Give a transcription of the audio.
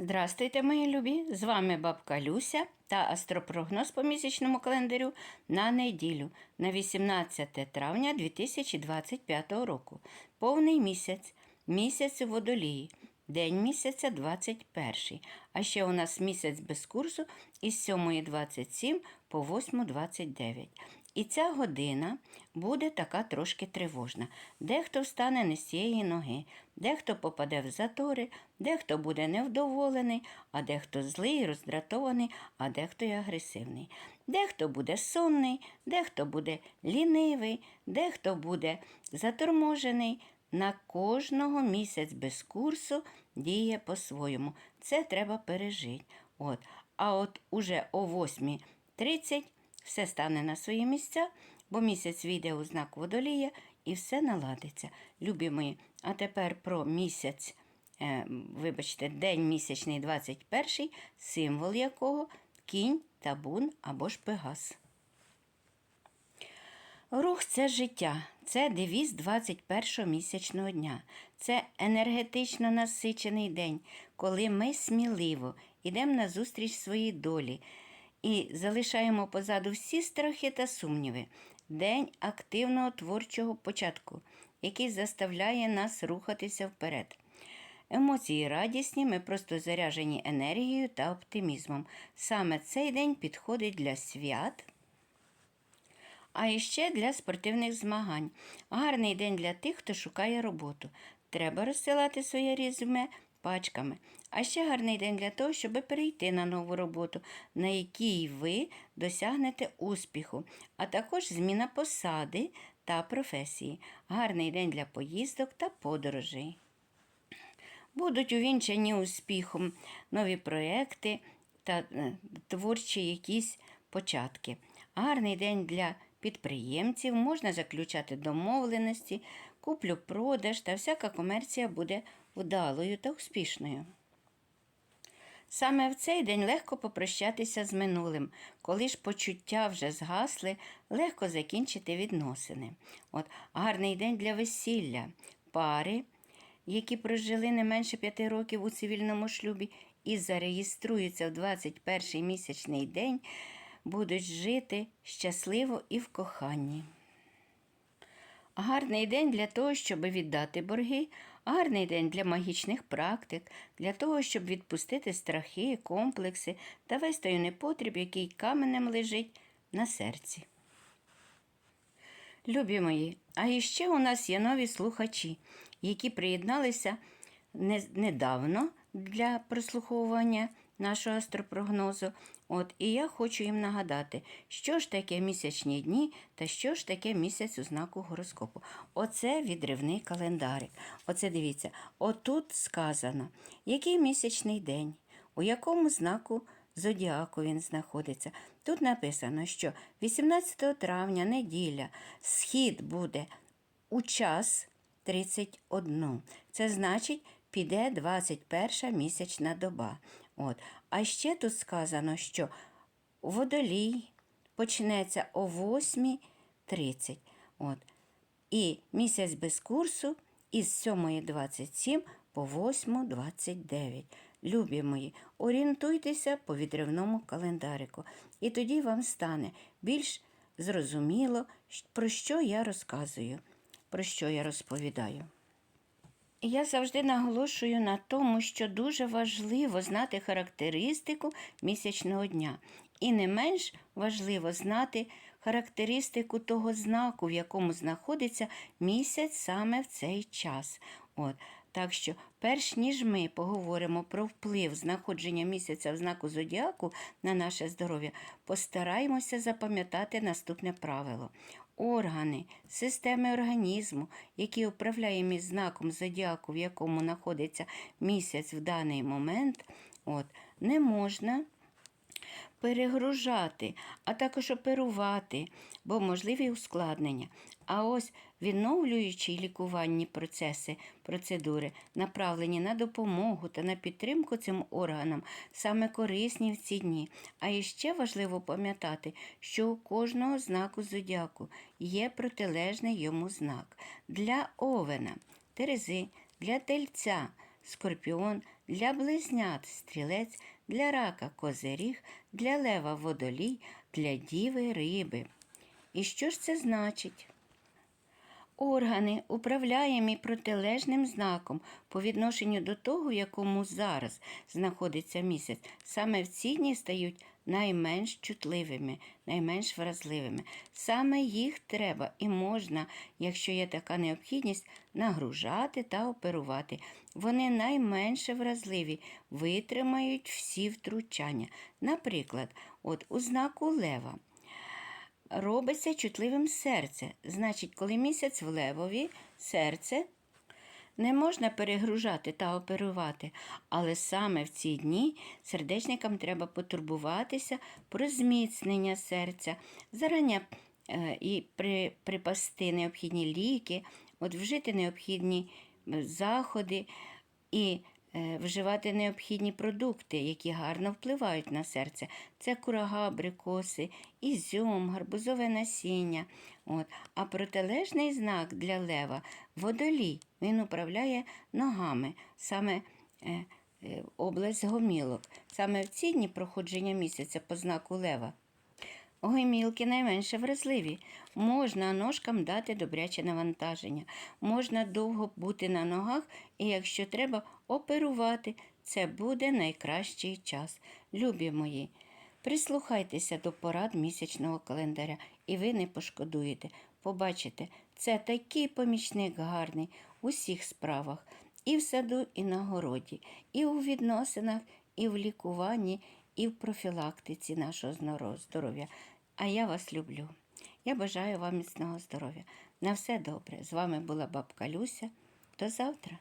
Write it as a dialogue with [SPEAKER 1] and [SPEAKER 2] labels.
[SPEAKER 1] Здрастуйте, мої любі! З вами бабка Люся та астропрогноз по місячному календарю на неділю на 18 травня 2025 року. Повний місяць, місяць у водолії, день місяця 21. А ще у нас місяць без курсу із 7.27 по 8.29. І ця година буде така трошки тривожна. Дехто встане не з цієї ноги, дехто попаде в затори, дехто буде невдоволений, а дехто злий, роздратований, а дехто й агресивний. Дехто буде сонний, дехто буде лінивий, дехто буде заторможений. На кожного місяць без курсу діє по-своєму. Це треба пережити. От. А от уже о 8.30 все стане на свої місця, бо місяць війде у знак водолія і все наладиться. Любі мої, а тепер про місяць, е, вибачте, день місячний 21, символ якого кінь, табун або ж пегас. Рух це життя, це девіз 21-го місячного дня. Це енергетично насичений день, коли ми сміливо йдемо на зустріч своїй долі і залишаємо позаду всі страхи та сумніви. День активного творчого початку, який заставляє нас рухатися вперед. Емоції радісні, ми просто заряжені енергією та оптимізмом. Саме цей день підходить для свят. А іще для спортивних змагань. Гарний день для тих, хто шукає роботу. Треба розсилати своє резюме пачками. А ще гарний день для того, щоб перейти на нову роботу, на якій ви досягнете успіху, а також зміна посади та професії. Гарний день для поїздок та подорожей. Будуть увінчані успіхом нові проекти та е, творчі якісь початки. Гарний день для підприємців, можна заключати домовленості, куплю-продаж та всяка комерція буде вдалою та успішною. Саме в цей день легко попрощатися з минулим, коли ж почуття вже згасли, легко закінчити відносини. От гарний день для весілля, пари, які прожили не менше п'яти років у цивільному шлюбі і зареєструються в 21 місячний день, будуть жити щасливо і в коханні. Гарний день для того, щоб віддати борги, гарний день для магічних практик, для того, щоб відпустити страхи, комплекси та весь той непотріб, який каменем лежить на серці. Любі мої, а іще у нас є нові слухачі, які приєдналися не- недавно для прослуховування нашого астропрогнозу. От, і я хочу їм нагадати, що ж таке місячні дні та що ж таке місяць у знаку гороскопу. Оце відривний календарик. Оце дивіться, отут сказано, який місячний день, у якому знаку зодіаку він знаходиться. Тут написано, що 18 травня, неділя, схід буде у час 31. Це значить, піде 21 місячна доба. От. А ще тут сказано, що водолій почнеться о 8.30. От. І місяць без курсу із 7.27 по 8.29. Любі мої, орієнтуйтеся по відривному календарику, і тоді вам стане більш зрозуміло, про що я розказую, про що я розповідаю. Я завжди наголошую на тому, що дуже важливо знати характеристику місячного дня. І не менш важливо знати характеристику того знаку, в якому знаходиться місяць саме в цей час. От. Так що, перш ніж ми поговоримо про вплив знаходження місяця в знаку зодіаку на наше здоров'я, постараємося запам'ятати наступне правило. Органи, системи організму, які управляємо знаком зодіаку, в якому знаходиться місяць в даний момент, от, не можна перегружати, а також оперувати, бо можливі ускладнення. А ось відновлюючі лікувальні процеси, процедури, направлені на допомогу та на підтримку цим органам, саме корисні в ці дні. А іще важливо пам'ятати, що у кожного знаку зодіаку є протилежний йому знак. Для овена, терези, для тельця, скорпіон, для близнят стрілець, для рака козиріг, для лева водолій, для діви риби. І що ж це значить? Органи, управляємі протилежним знаком по відношенню до того, якому зараз знаходиться місяць, саме в ці дні стають найменш чутливими, найменш вразливими. Саме їх треба і можна, якщо є така необхідність, нагружати та оперувати. Вони найменше вразливі, витримають всі втручання. Наприклад, от у знаку лева робиться чутливим серце. Значить, коли місяць в левові, серце не можна перегружати та оперувати, але саме в ці дні сердечникам треба потурбуватися про зміцнення серця, зарання е, і припасти необхідні ліки, от вжити необхідні е, заходи і вживати необхідні продукти, які гарно впливають на серце. Це курага, абрикоси, ізюм, гарбузове насіння. От. А протилежний знак для лева водолій. Він управляє ногами, саме е, е, область гомілок. Саме в ці дні проходження місяця по знаку лева. Гомілки найменше вразливі. Можна ножкам дати добряче навантаження. Можна довго бути на ногах і, якщо треба, оперувати. Це буде найкращий час. Любі мої, прислухайтеся до порад місячного календаря, і ви не пошкодуєте. Побачите, це такий помічник гарний у всіх справах, і в саду, і на городі, і у відносинах, і в лікуванні, і в профілактиці нашого здоров'я. А я вас люблю. Я бажаю вам міцного здоров'я. На все добре. З вами була бабка Люся. До завтра.